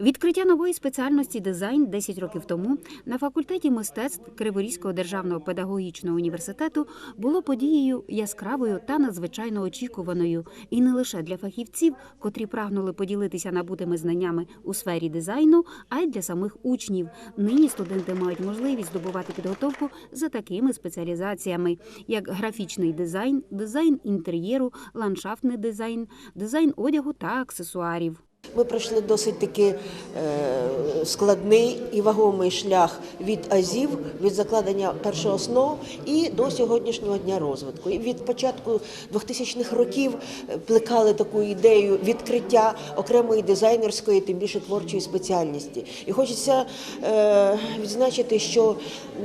Відкриття нової спеціальності дизайн 10 років тому на факультеті мистецтв Криворізького державного педагогічного університету було подією яскравою та надзвичайно очікуваною, і не лише для фахівців, котрі прагнули поділитися набутими знаннями у сфері дизайну, а й для самих учнів. Нині студенти мають можливість здобувати підготовку за такими спеціалізаціями, як графічний дизайн, дизайн інтер'єру, ландшафтний дизайн, дизайн одягу та аксесуарів. Ми пройшли досить таки е, складний і вагомий шлях від азів, від закладення перших основ і до сьогоднішнього дня розвитку. І від початку 2000-х років е, плекали таку ідею відкриття окремої дизайнерської, тим більше творчої спеціальності. І хочеться е, відзначити, що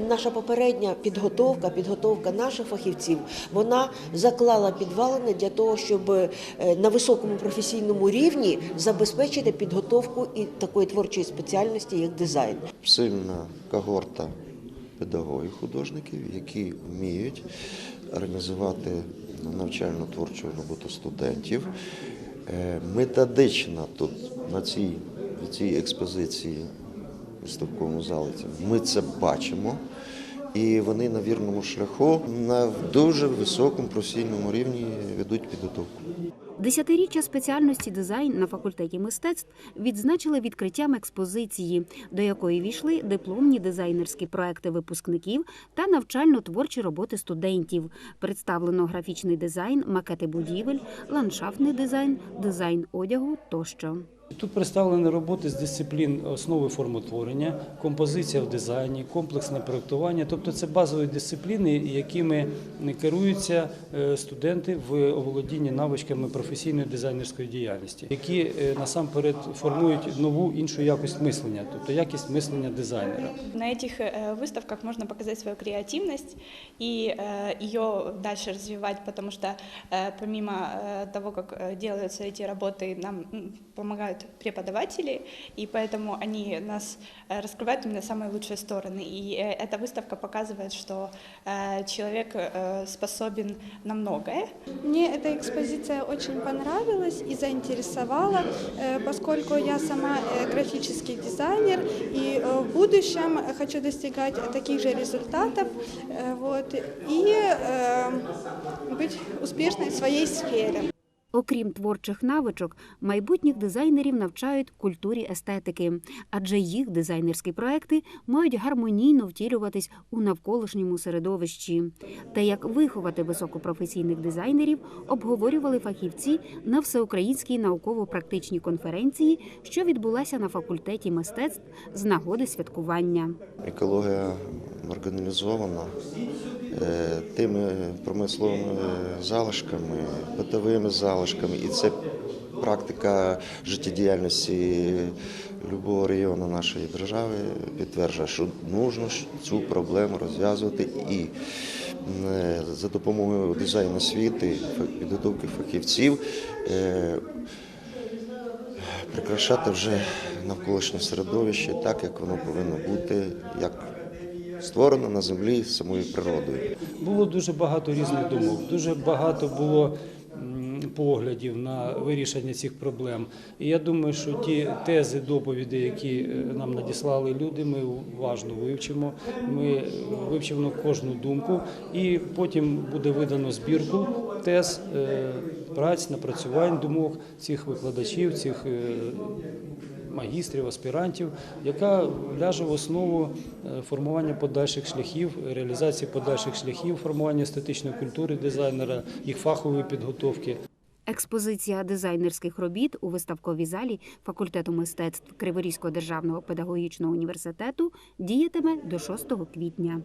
наша попередня підготовка, підготовка наших фахівців, вона заклала підвалини для того, щоб на високому професійному рівні забезпечити підготовку і такої творчої спеціальності, як дизайн. сильна когорта педагогів, художників, які вміють організувати навчально творчу роботу студентів. Е, Методично тут на цій, в цій експозиції виставковому залі ми це бачимо. І вони на вірному шляху на дуже високому професійному рівні ведуть підготовку. Десятиріччя спеціальності дизайн на факультеті мистецтв відзначили відкриттям експозиції, до якої війшли дипломні дизайнерські проекти випускників та навчально-творчі роботи студентів. Представлено графічний дизайн, макети будівель, ландшафтний дизайн, дизайн одягу тощо. Тут представлені роботи з дисциплін основи формотворення, композиція в дизайні, комплексне проєктування. Тобто це базові дисципліни, якими керуються е, студенти в оволодінні навичками професійної дизайнерської діяльності, які е, насамперед формують нову іншу якість мислення, тобто якість мислення дизайнера. На этих э, выставках можно показать свою креативность и э, ее дальше развивать, потому что э, помимо э, того, как э, делаются эти работы, нам м, помогают преподаватели, и поэтому они нас э, раскрывают именно самые лучшие стороны. И э, эта выставка показывает, что э, человек способен на многое, Мне эта экспозиция очень понравилась и заинтересовала, поскольку я сама графический дизайнер и в будущем хочу достигать таких же результатов вот, и быть успешной в своей сфере. Окрім творчих навичок, майбутніх дизайнерів навчають культурі естетики, адже їх дизайнерські проекти мають гармонійно втілюватись у навколишньому середовищі. Та як виховати високопрофесійних дизайнерів, обговорювали фахівці на всеукраїнській науково-практичній конференції, що відбулася на факультеті мистецтв з нагоди святкування. Екологія організована е, тими промисловими залишками, битовими залишками, і це практика життєдіяльності любого регіону нашої держави підтверджує, що потрібно цю проблему розв'язувати і е, за допомогою дизайну освіти, підготовки фахівців. е, прикрашати вже навколишнє середовище так, як воно повинно бути, як створено на землі самою природою. Було дуже багато різних думок, дуже багато було поглядів на вирішення цих проблем. І я думаю, що ті тези, доповіді, які е, нам надіслали люди, ми уважно вивчимо. Ми вивчимо кожну думку, і потім буде видано збірку тез, е, праць, напрацювань думок цих викладачів, цих е, магістрів, аспірантів, яка ляже в основу е, формування подальших шляхів, реалізації подальших шляхів формування естетичної культури дизайнера, їх фахової підготовки. Експозиція дизайнерських робіт у виставковій залі факультету мистецтв Криворізького державного педагогічного університету діятиме до 6 квітня.